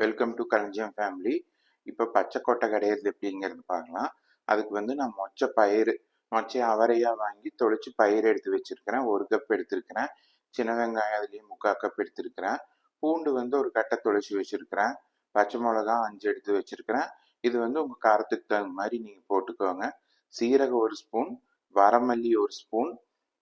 Welcome to களஞ்சியம் family இப்போ பச்சைக்கொட்டை கிடையாது எப்படிங்கிறது பார்க்கலாம். அதுக்கு வந்து நான் மொச்சை பயிறு மொச்சை அவரையாக வாங்கி தொளிச்சு பயிர் எடுத்து வச்சிருக்கிறேன். ஒரு கப் எடுத்திருக்கிறேன். சின்ன வெங்காயம் அதுலேயும் முக்கால் கப் எடுத்திருக்கிறேன். பூண்டு வந்து ஒரு கட்டை தொளிச்சு வச்சுருக்கிறேன். பச்சை மிளகா அஞ்சு எடுத்து வச்சுருக்கிறேன். இது வந்து உங்கள் காரத்துக்கு தகுந்த மாதிரி நீங்கள் போட்டுக்கோங்க. சீரகம் ஒரு ஸ்பூன் வரமல்லி ஒரு ஸ்பூன்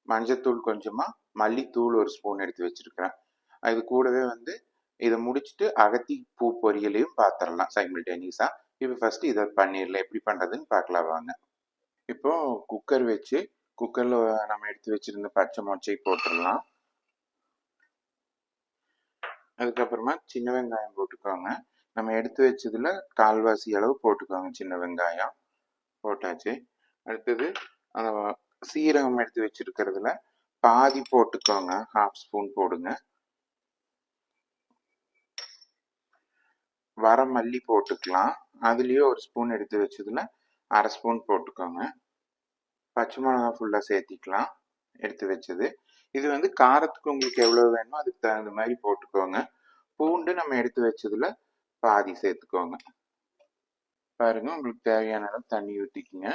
மஞ்சத்தூள் கொஞ்சமாக மல்லித்தூள் ஒரு ஸ்பூன் எடுத்து வச்சிருக்கிறேன். இது கூடவே வந்து இதை முடிச்சுட்டு அகத்தி பூ பொரியலையும் பார்த்துடலாம் சைமில்டேனியஸாக இப்போ ஃபஸ்ட்டு இதை பண்ணிடலாம் எப்படி பண்ணுறதுன்னு பார்க்கலாம் வாங்க. இப்போ குக்கர் வச்சு குக்கரில் நம்ம எடுத்து வச்சிருந்த பச்சை மொச்சை போட்டுடலாம். அதுக்கப்புறமா சின்ன வெங்காயம் போட்டுக்கோங்க. நம்ம எடுத்து வச்சதில் கால்வாசி அளவு போட்டுக்கோங்க சின்ன வெங்காயம் போட்டாச்சு. அடுத்தது அந்த சீரகம் எடுத்து வச்சுருக்கிறதுல பாதி போட்டுக்கோங்க ஹாஃப் ஸ்பூன் போடுங்க. வர மல்லி போட்டுக்கலாம். அதுலேயே ஒரு ஸ்பூன் எடுத்து வச்சதில் அரை ஸ்பூன் போட்டுக்கோங்க. பச்சை மிளகா ஃபுல்லாக சேர்த்திக்கலாம். எடுத்து வச்சது. இது வந்து காரத்துக்கு உங்களுக்கு எவ்வளோ வேணுமோ அதுக்கு தகுந்த மாதிரி போட்டுக்கோங்க. பூண்டு நம்ம எடுத்து வச்சதில் பாதி சேர்த்துக்கோங்க. பாருங்க உங்களுக்கு தேவையான அளவு தண்ணி ஊற்றிக்குங்க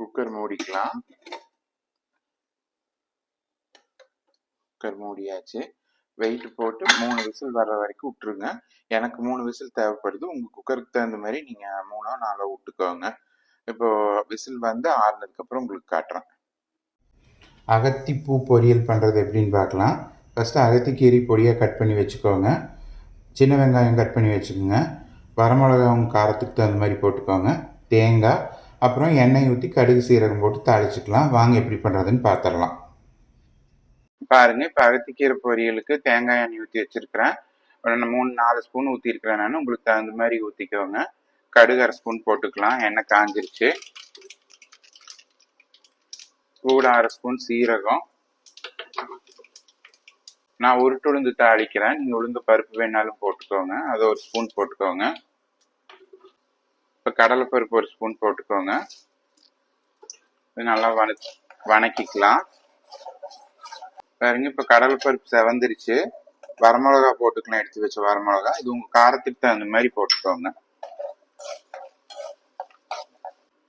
குக்கர் மூடிக்கலாம். குக்கர் மூடியாச்சு. வெயிட் போட்டு மூணு விசில் வர்ற வரைக்கும் விட்டுருங்க. எனக்கு மூணு விசில் தேவைப்படுது. உங்கள் குக்கருக்கு தகுந்த மாதிரி நீங்கள் மூணோ நாலோ விட்டுக்கோங்க. இப்போ விசில் வந்து ஆறுனதுக்கப்புறம் உங்களுக்கு காட்டுறேன். அகத்திப்பூ பொரியல் பண்ணுறது எப்படின்னு பார்க்கலாம். ஃபஸ்ட்டு அகத்திக்கீரி பொடியாக கட் பண்ணி வச்சுக்கோங்க. சின்ன வெங்காயம் கட் பண்ணி வச்சுக்கோங்க. வரமிளகா உங்கள் காரத்துக்கு தகுந்த மாதிரி போட்டுக்கோங்க. தேங்காய். அப்புறம் எண்ணெய் ஊற்றி கடுகு சீரகம் போட்டு தாளிச்சுக்கலாம். வாங்க எப்படி பண்ணுறதுன்னு பார்த்துடலாம். பாருங்க இப்போ அகத்திக்கீரை பொரியலுக்கு தேங்காய் எண்ணெய் ஊற்றி வச்சிருக்கிறேன். மூணு நாலு ஸ்பூன் ஊற்றிருக்கிறேன் நான். உங்களுக்கு தகுந்த மாதிரி ஊற்றிக்கோங்க கடுகு அரை ஸ்பூன் போட்டுக்கலாம். எண்ணெய் காஞ்சிருச்சு. கூட அரை ஸ்பூன் சீரகம். நான் உருட்டு உளுந்து தாளிக்கிறேன். நீங்கள் உளுந்து பருப்பு வேணாலும் போட்டுக்கோங்க. அதை ஒரு ஸ்பூன் போட்டுக்கோங்க. இப்போ கடலைப்பருப்பு ஒரு ஸ்பூன் போட்டுக்கோங்க. நல்லா வண வணக்கிக்கலாம். பாருங்க இப்போ கடலைப்பருப்பு செவந்துருச்சு. வரமிளகா போட்டுக்கலாம் எடுத்து வச்ச வரமிளகா. இது உங்க காரத்துக்கு தகுந்த மாதிரி போட்டுக்கோங்க.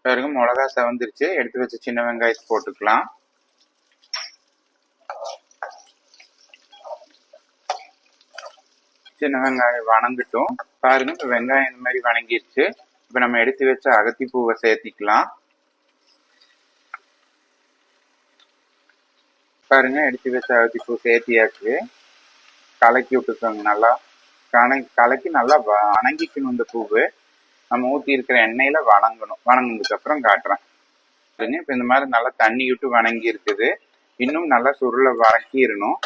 பாருங்க மிளகா செவந்துருச்சு. எடுத்து வச்ச சின்ன வெங்காயத்தை போட்டுக்கலாம். சின்ன வெங்காயம் வணங்கிட்டோம். பாருங்க இப்போ வெங்காயம் இந்த மாதிரி வணங்கிருச்சு. இப்போ நம்ம எடுத்து வச்ச அகத்தி பூவை சேர்த்திக்கலாம். பாருங்கள் எடுத்து வச்ச அகத்தி பூ சேர்த்தியாச்சு கலக்கி விட்டுக்கோங்க நல்லா. கண கலக்கி நல்லா வணங்கிக்கணும் இந்த பூவு. நம்ம ஊற்றி இருக்கிற எண்ணெயில் வணங்கணும். வணங்கினதுக்கப்புறம் காட்டுறேன். பாருங்க இப்போ இந்த மாதிரி நல்லா தண்ணி விட்டு வணங்கி இருக்குது. இன்னும் நல்லா சுருளை வணக்கிடணும்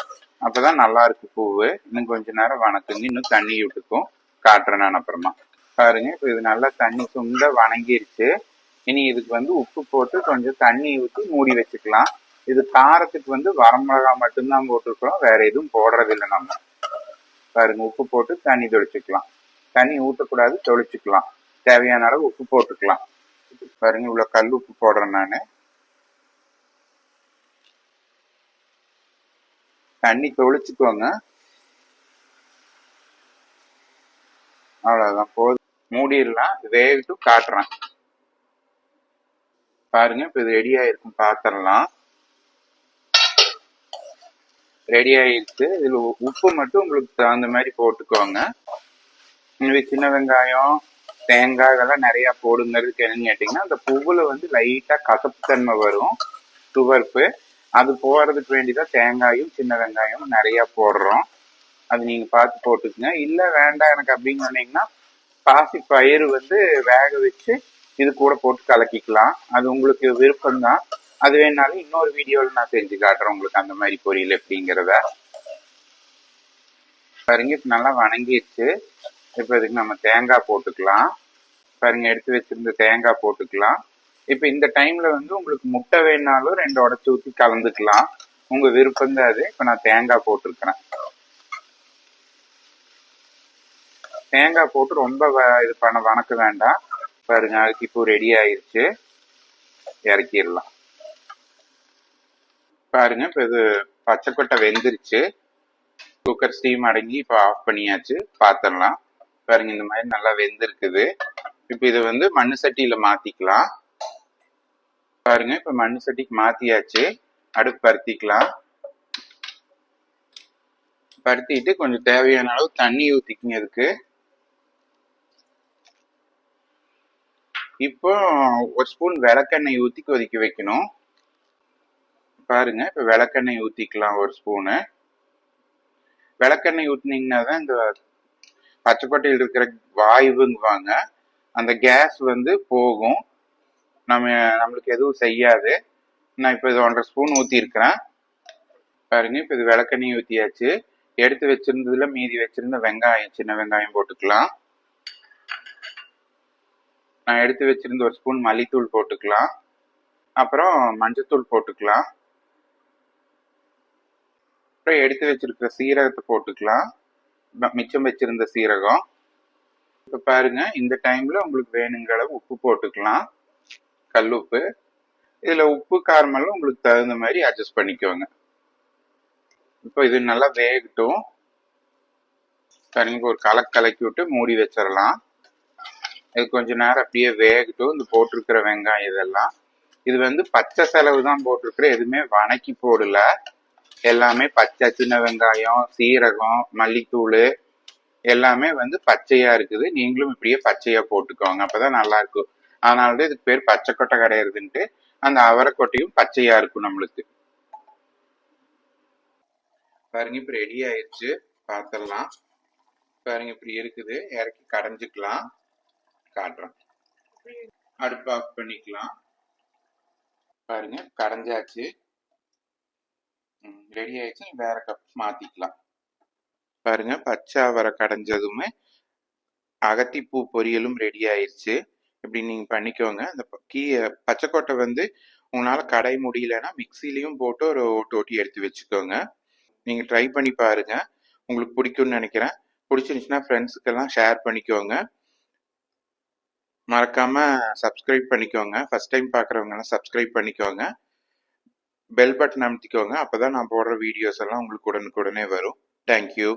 அப்பதான் நல்லா இருக்கு பூவு. இன்னும் கொஞ்ச நேரம் வணக்குங்க. இன்னும் தண்ணி விட்டுக்கும். காட்டுறேன் நான் அப்புறமா. பாருங்க இப்போ இது நல்லா தண்ணி சுண்ட வணங்கிருச்சு. இனி இதுக்கு வந்து உப்பு போட்டு கொஞ்சம் தண்ணி ஊற்றி மூடி வச்சுக்கலாம். இது காரத்துக்கு வந்து வரமிளகா மட்டும்தான் போட்டிருக்கிறோம். வேற எதுவும் போடுறதில்லை நம்ம. பாருங்க உப்பு போட்டு தண்ணி தொளிச்சுக்கலாம். தண்ணி ஊற்றக்கூடாது தொளிச்சுக்கலாம். தேவையான அளவு உப்பு போட்டுக்கலாம். பாருங்க இவ்வளவு கல் உப்பு போடுறேன் நான். தண்ணி தொளிச்சுக்கோங்க. அவ்வளவுதான் போதும். மூடிடலாம் வேகட்டும் காட்டுறேன். பாருங்க இப்போ இது ரெடி ஆயிருக்கும் பாத்திரலாம் ரெடி ஆயிடுச்சு இதில் உப்பு மட்டும் உங்களுக்கு தகுந்த மாதிரி போட்டுக்கோங்க. இது சின்ன வெங்காயம் தேங்காய் இதெல்லாம் நிறையா போடுங்கிறது என்னன்னு கேட்டிங்கன்னா அந்த பூவில் வந்து லைட்டாக கசப்பு தன்மை வரும். துவர்ப்பு. அது போடுறதுக்கு வேண்டி தான் தேங்காயும் சின்ன வெங்காயம் நிறையா போடுறோம். அது நீங்கள் பார்த்து போட்டுக்குங்க. இல்லை வேண்டாம் எனக்கு அப்படின்னு சொன்னீங்கன்னா பாசி பயிறு வந்து வேக வச்சு இது கூட போட்டு கலக்கிக்கலாம். அது உங்களுக்கு விருப்பம்தான். அது வேணாலும் இன்னொரு வீடியோவில் நான் செஞ்சு காட்டுறேன். உங்களுக்கு அந்த மாதிரி பொரியல் எப்படிங்கிறத. பாருங்க இப்போ நல்லா வணங்கிடுச்சு. இப்போ இதுக்கு நம்ம தேங்காய் போட்டுக்கலாம். பாருங்க எடுத்து வச்சிருந்த தேங்காய் போட்டுக்கலாம். இப்போ இந்த டைம்ல வந்து உங்களுக்கு முட்டை வேணாலும் ரெண்டு உடச்சி ஊற்றி கலந்துக்கலாம். உங்க விருப்பம் தான் அது. இப்போ நான் தேங்காய் போட்டிருக்கிறேன். தேங்காய் போட்டு ரொம்ப இது பண்ண வணக்க வேண்டாம். பாருங்க அதுக்கு இப்போ ரெடி ஆயிடுச்சு இறக்கிடலாம். பாருங்க இப்போ இது பச்சைக்கொட்டை வெந்துருச்சு. குக்கர் ஸ்டீம் அடங்கி இப்போ ஆஃப் பண்ணியாச்சு. பார்த்துடலாம் பாருங்க இந்த மாதிரி நல்லா வெந்திருக்குது. இப்போ இதை வந்து மண்ணு சட்டியில் மாற்றிக்கலாம் பாருங்க இப்போ மண்ணு சட்டிக்கு மாற்றியாச்சு அடுப்பு பருத்திக்கலாம். பருத்திட்டு கொஞ்சம் தேவையான அளவு தண்ணி ஊற்றிக்கிங்க இதுக்கு. இப்போ ஒரு ஸ்பூன் விளக்கெண்ணெய் ஊற்றி கொதிக்க வைக்கணும். பாருங்க. இப்போ விளக்கெண்ணெய் ஊற்றிக்கலாம் ஒரு ஸ்பூனு விளக்கெண்ணெய் ஊற்றினீங்கன்னா தான் இந்த பச்சைக்கொட்டையில் இருக்கிற வாயுங்குவாங்க அந்த கேஸ் வந்து போகும். நம்ம நம்மளுக்கு எதுவும் செய்யாது. நான் இப்போ இது ஒன்றரை ஸ்பூன் ஊற்றிருக்கிறேன் பாருங்க இப்போ இது விளக்கெண்ணெய் ஊற்றியாச்சு எடுத்து வச்சிருந்ததுல மீதி வச்சிருந்த வெங்காயம் சின்ன வெங்காயம் போட்டுக்கலாம். நான் எடுத்து வச்சிருந்த ஒரு ஸ்பூன் மல்லித்தூள் போட்டுக்கலாம். அப்புறம் மஞ்சத்தூள் போட்டுக்கலாம். அப்புறம் எடுத்து வச்சிருக்கிற சீரகத்தை போட்டுக்கலாம். மிச்சம் வச்சிருந்த சீரகம். இப்போ பாருங்க இந்த டைம்ல உங்களுக்கு வேணுங்கிற அளவு உப்பு போட்டுக்கலாம். கல் உப்பு. இதில் உப்பு காரமெல்லாம் உங்களுக்கு தகுந்த மாதிரி அட்ஜஸ்ட் பண்ணிக்கோங்க. இப்போ இது நல்லா வேகட்டும். சரிங்க ஒரு கலக்கு கலக்கி விட்டு மூடி வச்சிடலாம் இது கொஞ்ச நேரம் அப்படியே வேகட்டும். இந்த போட்டிருக்கிற வெங்காயம் இதெல்லாம். இது வந்து பச்சை செலவு தான் போட்டிருக்கிற எதுவுமே வணக்கி போடல. எல்லாமே பச்சை சின்ன வெங்காயம் சீரகம் மல்லித்தூள் எல்லாமே வந்து பச்சையா இருக்குது. நீங்களும் இப்படியே பச்சையா போட்டுக்கோங்க. அப்பதான் நல்லா இருக்கும். அதனாலதான் இதுக்கு பேர் பச்சை கொட்டை கிடையாதுன்ட்டு அந்த அவரைக்கொட்டையும் பச்சையா இருக்கும் நம்மளுக்கு. பாருங்க இப்ப ரெடி ஆயிடுச்சு பார்த்துடலாம் பாருங்க இப்படி இருக்குது. இறக்கி கடைஞ்சிக்கலாம். காட்டுறேன் அடுப்பு ஆஃப் பண்ணிக்கலாம். பாருங்க கடைஞ்சாச்சு. ரெடி ஆயிடுச்சு வேற கப் மாத்திக்கலாம். பாருங்க பச்சை அவரை கடைஞ்சதுமே அகத்திப்பூ பொரியலும் ரெடி ஆயிடுச்சு. இப்படி நீங்க பண்ணிக்கோங்க. அந்த கீ பச்சைக்கொட்டை வந்து உங்களால் கடை முடியலன்னா மிக்சிலையும் போட்டு ஒரு ஓட்டு ஓட்டி எடுத்து வச்சுக்கோங்க. நீங்கள் ட்ரை பண்ணி பாருங்க. உங்களுக்கு பிடிக்கும்னு நினைக்கிறேன். பிடிச்சிருந்துச்சுன்னா ஃப்ரெண்ட்ஸுக்கெல்லாம் ஷேர் பண்ணிக்கோங்க. மறக்காமல் சப்ஸ்கிரைப் பண்ணிக்கோங்க. ஃபஸ்ட் டைம் பார்க்குறவங்கலாம் சப்ஸ்கிரைப் பண்ணிக்கோங்க. பெல் பட்டன் அமைத்திக்கோங்க. அப்போ தான் நான் போடுற வீடியோஸ் எல்லாம் உங்களுக்கு உடனுக்குடனே வரும். தேங்க்யூ